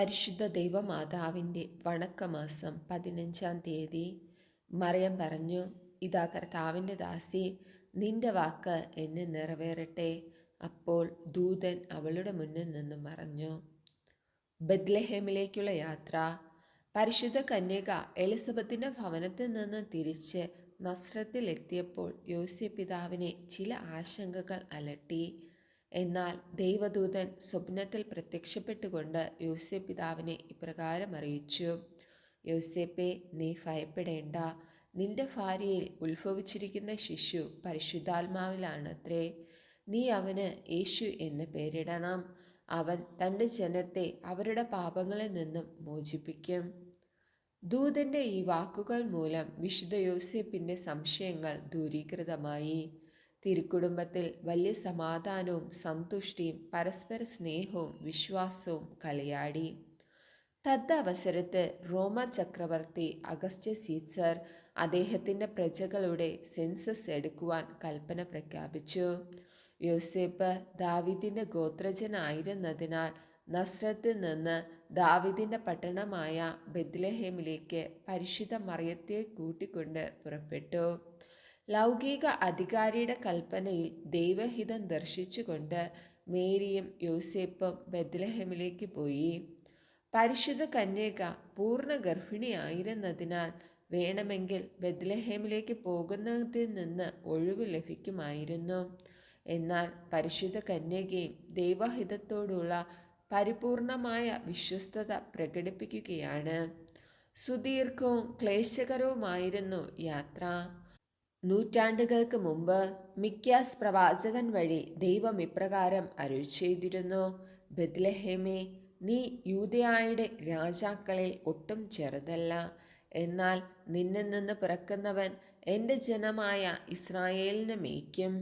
പരിശുദ്ധ ദൈവമാതാവിന്റെ വണക്കമാസം പതിനഞ്ചാം തീയതി മറിയം പറഞ്ഞു ഇതാ കർത്താവിന്റെ ദാസി നിന്റെ വാക്ക് എന്നെ നിറവേറട്ടെ. അപ്പോൾ ദൂതൻ അവളുടെ മുന്നിൽ നിന്ന് പറഞ്ഞു ബദ്ലഹേമിലേക്കുള്ള യാത്ര. പരിശുദ്ധ കന്യക എലിസബത്തിന്റെ ഭവനത്തിൽ നിന്ന് തിരിച്ച് നസ്രത്തിലെത്തിയപ്പോൾ യോസ്യ പിതാവിനെ ചില ആശങ്കകൾ അലട്ടി. എന്നാൽ ദൈവദൂതൻ സ്വപ്നത്തിൽ പ്രത്യക്ഷപ്പെട്ടുകൊണ്ട് യോസേ പിതാവിനെ ഇപ്രകാരം അറിയിച്ചു. യോസേപ്പെ നീ ഭയപ്പെടേണ്ട. നിന്റെ ഭാര്യയിൽ ഉത്ഭവിച്ചിരിക്കുന്ന ശിശു പരിശുദ്ധാത്മാവിലാണത്രേ. നീ അവന് യേശു എന്ന് പേരിടണം. അവൻ തന്റെ ജനത്തെ അവരുടെ പാപങ്ങളിൽ നിന്നും മോചിപ്പിക്കും ദൂതന്റെ ഈ വാക്കുകൾ മൂലം വിശുദ്ധ യോസേപ്പിന്റെ സംശയങ്ങൾ ദൂരീകൃതമായി. തിരുക്കുടുംബത്തിൽ വലിയ സമാധാനവും സന്തുഷ്ടിയും പരസ്പര സ്നേഹവും വിശ്വാസവും കളിയാടി. തദ്വസരത്ത് റോമ ചക്രവർത്തി അഗസ്റ്റ്യ സീസർ അദ്ദേഹത്തിന്റെ പ്രജകളുടെ സെൻസസ് എടുക്കുവാൻ കൽപ്പന പ്രഖ്യാപിച്ചു. യോസേപ്പ് ദാവിദിന്റെ ഗോത്രജനായിരുന്നതിനാൽ നസ്രത്തിൽ നിന്ന് ദാവിദിന്റെ പട്ടണമായ ബെദ്ലഹേമിലേക്ക് പരിശുദ്ധ മറിയത്തെ കൂട്ടിക്കൊണ്ട് പുറപ്പെട്ടു. ലൗകിക അധികാരിയുടെ കൽപ്പനയിൽ ദൈവഹിതം ദർശിച്ചുകൊണ്ട് മേരിയും യോസേപ്പും ബദ്ലഹമിലേക്ക് പോയി. പരിശുദ്ധ കന്യക പൂർണ ഗർഭിണിയായിരുന്നതിനാൽ വേണമെങ്കിൽ ബദ്ലഹേമിലേക്ക് പോകുന്നതിൽ നിന്ന് ഒഴിവ് ലഭിക്കുമായിരുന്നു. എന്നാൽ പരിശുദ്ധ കന്യകയും ദൈവഹിതത്തോടുള്ള പരിപൂർണമായ വിശ്വസ്തത പ്രകടിപ്പിക്കുകയാണ്. സുദീർഘവും ക്ലേശകരവുമായിരുന്നു യാത്ര. നൂറ്റാണ്ടുകൾക്ക് മുമ്പ് മിക്യാസ് പ്രവാചകൻ വഴി ദൈവം ഇപ്രകാരം അരുൾ ചെയ്തിരുന്നു. ബദ്ലഹേമേ നീ യൂതയായുടെ രാജാക്കളിൽ ഒട്ടും ചെറുതല്ല. എന്നാൽ നിന്നിൽ നിന്ന് പിറക്കുന്നവൻ എന്റെ ജനമായ ഇസ്രായേലിനെ മേയ്ക്കും.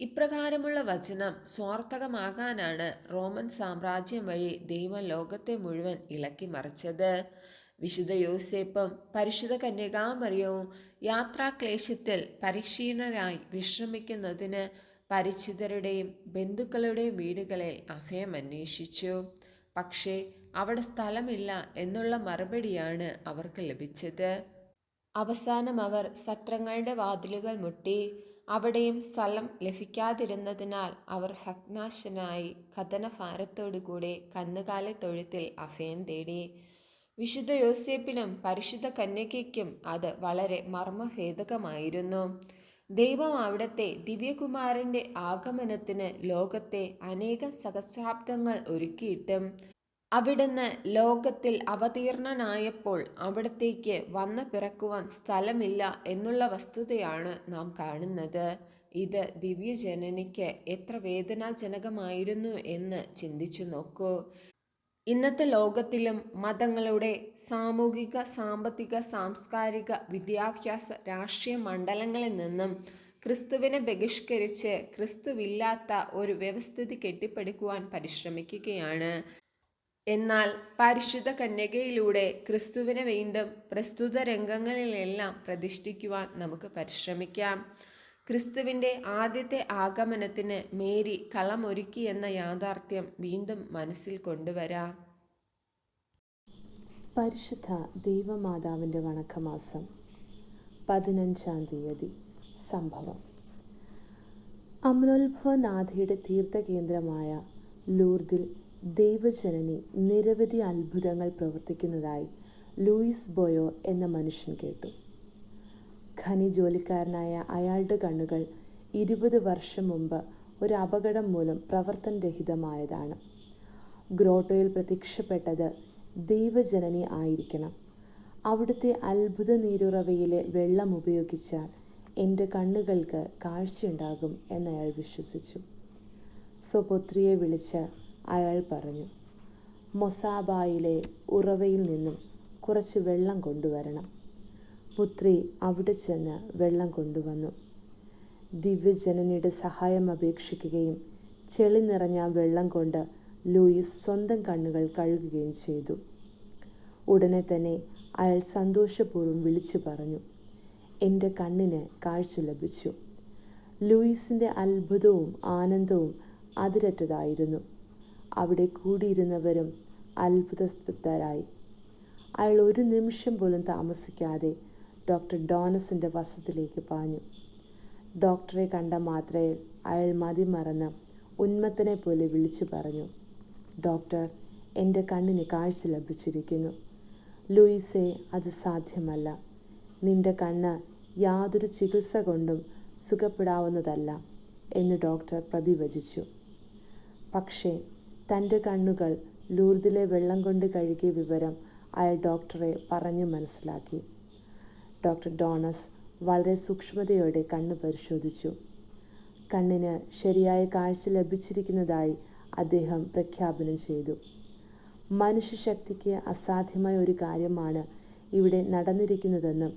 ഇപ്രകാരമുള്ള വചനം സ്വാർത്ഥകമാകാനാണ് റോമൻ സാമ്രാജ്യം വഴി ദൈവം ലോകത്തെ മുഴുവൻ ഇളക്കി മറിച്ചത്. വിശുദ്ധ യോസേപ്പും പരിശുദ്ധ കന്യകാമറിയവും യാത്രാക്ലേശത്തിൽ പരിക്ഷീണരായി വിശ്രമിക്കുന്നതിന് പരിചിതരുടെയും ബന്ധുക്കളുടെയും വീടുകളിൽ അഭയം അന്വേഷിച്ചു. പക്ഷേ അവിടെ സ്ഥലമില്ല എന്നുള്ള മറുപടിയാണ് അവർക്ക് ലഭിച്ചത്. അവസാനം അവർ സത്രങ്ങളുടെ വാതിലുകൾ മുട്ടി. അവിടെയും സ്ഥലം ലഭിക്കാതിരുന്നതിനാൽ അവർ ഭഗ്നാശനായി കഥനഭാരത്തോടുകൂടെ കന്നുകാലി തൊഴുത്തിൽ അഭയം തേടി. വിശുദ്ധ യോസേപ്പിനും പരിശുദ്ധ കന്യകയ്ക്കും അത് വളരെ മർമ്മഭേദകമായിരുന്നു ദൈവം അവിടത്തെ ദിവ്യകുമാരന്റെ ആഗമനത്തിന് ലോകത്തെ അനേക സഹസ്രാബ്ദങ്ങൾ ഒരുക്കിയിട്ടും അവിടുന്ന് ലോകത്തിൽ അവതീർണനായപ്പോൾ അവിടത്തേക്ക് വന്നു പിറക്കുവാൻ സ്ഥലമില്ല എന്നുള്ള വസ്തുതയാണ് നാം കാണുന്നത്. ഇത് ദിവ്യജനനിക്ക് എത്ര വേദനാജനകമായിരുന്നു എന്ന് ചിന്തിച്ചു നോക്കൂ. ഇന്നത്തെ ലോകത്തിലും മതങ്ങളുടെ സാമൂഹിക സാമ്പത്തിക സാംസ്കാരിക വിദ്യാഭ്യാസ രാഷ്ട്രീയ മണ്ഡലങ്ങളിൽ നിന്നും ക്രിസ്തുവിനെ ബഹിഷ്കരിച്ച് ക്രിസ്തുവില്ലാത്ത ഒരു വ്യവസ്ഥിതി കെട്ടിപ്പടുക്കുവാൻ പരിശ്രമിക്കുകയാണ്. എന്നാൽ പരിശുദ്ധ കന്യകയിലൂടെ ക്രിസ്തുവിനെ വീണ്ടും പ്രസ്തുത രംഗങ്ങളിലെല്ലാം പ്രതിഷ്ഠിക്കുവാൻ നമുക്ക് പരിശ്രമിക്കാം. ക്രിസ്തുവിന്റെ ആദ്യത്തെ ആഗമനത്തിന് മേരി കളമൊരുക്കി എന്ന യാഥാർത്ഥ്യം വീണ്ടും മനസ്സിൽ കൊണ്ടുവരാം. പരിശുദ്ധ ദൈവമാതാവിന്റെ വണക്കമാസം പതിനഞ്ചാം തീയതി സംഭവം. അമലോത്ഭവനാഥയുടെ തീർത്ഥകേന്ദ്രമായ ലൂർദിൽ ദൈവജനനി നിരവധി അത്ഭുതങ്ങൾ പ്രവർത്തിക്കുന്നതായി ലൂയിസ് ബോയോ എന്ന മനുഷ്യൻ കേട്ടു. ഖനി ജോലിക്കാരനായ അയാളുടെ കണ്ണുകൾ ഇരുപത് വർഷം മുമ്പ് ഒരു അപകടം മൂലം പ്രവർത്തനരഹിതമായതാണ്. ഗ്രോട്ടോയിൽ പ്രത്യക്ഷപ്പെട്ടത് ദൈവജനനി ആയിരിക്കണം. അവിടുത്തെ അത്ഭുത നീരുറവയിലെ വെള്ളം ഉപയോഗിച്ചാൽ എന്റെ കണ്ണുകൾക്ക് കാഴ്ചയുണ്ടാകും എന്നയാൾ വിശ്വസിച്ചു. സ്വപുത്രിയെ വിളിച്ച് അയാൾ പറഞ്ഞു മൊസാബായിലെ ഉറവയിൽ നിന്നും കുറച്ച് വെള്ളം കൊണ്ടുവരണം. പുത്രി അവിടെ ചെന്ന് വെള്ളം കൊണ്ടുവന്നു. ദിവ്യജനനിയുടെ സഹായം അപേക്ഷിക്കുകയും ചെളി നിറഞ്ഞ വെള്ളം കൊണ്ട് ലൂയിസ് സ്വന്തം കണ്ണുകൾ കഴുകുകയും ചെയ്തു. ഉടനെ തന്നെ അയാൾ സന്തോഷപൂർവം വിളിച്ചു പറഞ്ഞു എന്റെ കണ്ണിന് കാഴ്ച ലഭിച്ചു. ലൂയിസിന്റെ അത്ഭുതവും ആനന്ദവും അതിരറ്റതായിരുന്നു. അവിടെ കൂടിയിരുന്നവരും അത്ഭുതസ്തരായി. അയാൾ ഒരു നിമിഷം പോലും താമസിക്കാതെ ഡോക്ടർ ഡോനസിന്റെ വസത്തിലേക്ക് പാഞ്ഞു. ഡോക്ടറെ കണ്ട മാത്രയിൽ അയാൾ മതിമറന്ന് ഉന്മത്തനെ പോലെ വിളിച്ചു പറഞ്ഞു. ഡോക്ടർ എന്റെ കണ്ണിന് കാഴ്ച ലഭിച്ചിരിക്കുന്നു. ലൂയിസെ അത് സാധ്യമല്ല. നിന്റെ കണ്ണ് യാതൊരു ചികിത്സ കൊണ്ടും സുഖപ്പെടാവുന്നതല്ല എന്ന് ഡോക്ടർ പ്രതിവചിച്ചു. പക്ഷേ തന്റെ കണ്ണുകൾ ലൂർദിലെ വെള്ളം കൊണ്ട് കഴുകിയ വിവരം അയാൾ ഡോക്ടറെ പറഞ്ഞു മനസ്സിലാക്കി. ഡോക്ടർ ഡോണസ് വളരെ സൂക്ഷ്മതയോടെ കണ്ണ് പരിശോധിച്ചു. കണ്ണിന് ശരിയായ കാഴ്ച ലഭിച്ചിരിക്കുന്നതായി അദ്ദേഹം പ്രഖ്യാപനം ചെയ്തു. മനുഷ്യശക്തിക്ക് അസാധ്യമായ ഒരു കാര്യമാണ് ഇവിടെ നടന്നിരിക്കുന്നതെന്നും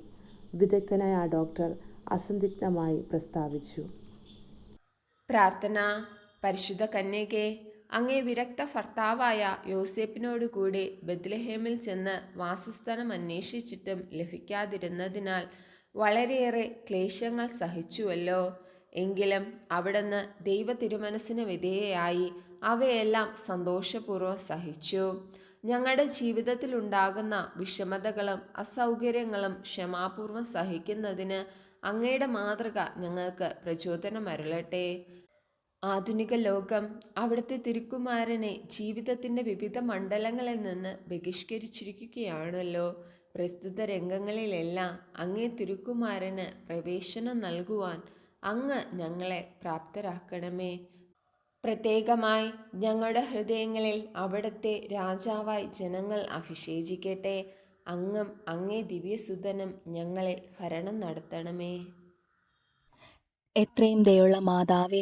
വിദഗ്ധനായ ആ ഡോക്ടർ അസന്ദിഗ്ധമായി പ്രസ്താവിച്ചു. പ്രാർത്ഥന പരിശുദ്ധ കന്യകെ അങ്ങേ വിരക്ത ഭർത്താവായ യോസേപ്പിനോടുകൂടി ബദ്ലഹേമിൽ ചെന്ന് വാസസ്ഥലം അന്വേഷിച്ചിട്ടും ലഭിക്കാതിരുന്നതിനാൽ വളരെയേറെ ക്ലേശങ്ങൾ സഹിച്ചുവല്ലോ. എങ്കിലും അവിടുന്ന് ദൈവ തിരുമനസ്സിന് വിധേയയായി അവയെല്ലാം സന്തോഷപൂർവം സഹിച്ചു. ഞങ്ങളുടെ ജീവിതത്തിൽ ഉണ്ടാകുന്ന വിഷമതകളും അസൗകര്യങ്ങളും ക്ഷമാപൂർവം സഹിക്കുന്നതിന് അങ്ങയുടെ മാതൃക ഞങ്ങൾക്ക് പ്രചോദനമരുളട്ടെ. ആധുനിക ലോകം അവിടുത്തെ തിരുക്കുമാരനെ ജീവിതത്തിന്റെ വിവിധ മണ്ഡലങ്ങളിൽ നിന്ന് ബഹിഷ്കരിച്ചിരിക്കുകയാണല്ലോ. പ്രസ്തുത രംഗങ്ങളിലെല്ലാം അങ്ങേ തിരുക്കുമാരന് പ്രവേശനം നൽകുവാൻ അങ്ങ് ഞങ്ങളെ പ്രാപ്തരാക്കണമേ. പ്രത്യേകമായി ഞങ്ങളുടെ ഹൃദയങ്ങളിൽ അവിടുത്തെ രാജാവായി ജനങ്ങൾ അഭിഷേചിക്കട്ടെ. അങ്ങും അങ്ങേ ദിവ്യസുതനും ഞങ്ങളെ ഭരണം നടത്തണമേ. എത്രയും ദയുള്ള മാതാവേ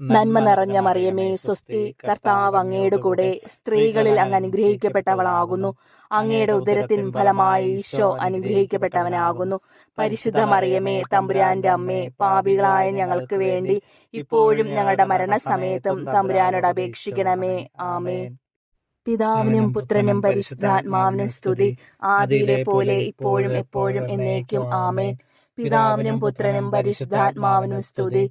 നന്മ നിറഞ്ഞ മറിയമേ സ്വസ്തി കർത്താവ് അങ്ങയുടെ കൂടെ സ്ത്രീകളിൽ അങ്ങ് അനുഗ്രഹിക്കപ്പെട്ടവളാകുന്നു. അങ്ങയുടെ ഉദരത്തിൻ ഫലമായി ഈശോ അനുഗ്രഹിക്കപ്പെട്ടവനാകുന്നു. പരിശുദ്ധ മറിയമേ തമ്പുരാന്റെ അമ്മേ പാപികളായ ഞങ്ങൾക്ക് വേണ്ടി ഇപ്പോഴും ഞങ്ങളുടെ മരണസമയത്തും തമ്പുരാനോട് അപേക്ഷിക്കണമേ. ആമേ പിതാവിനും പുത്രനും പരിശുദ്ധാത്മാവിനും സ്തുതി. ആദിയിലെ പോലെ ഇപ്പോഴും എപ്പോഴും എന്നേക്കും. ആമേൻ. പിതാവിനും പുത്രനും പരിശുദ്ധാത്മാവിനും സ്തുതി.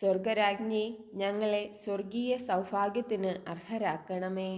സ്വർഗരാജ്ഞി ഞങ്ങളെ സ്വർഗീയ സൗഭാഗ്യത്തിന് അർഹരാക്കണമേ.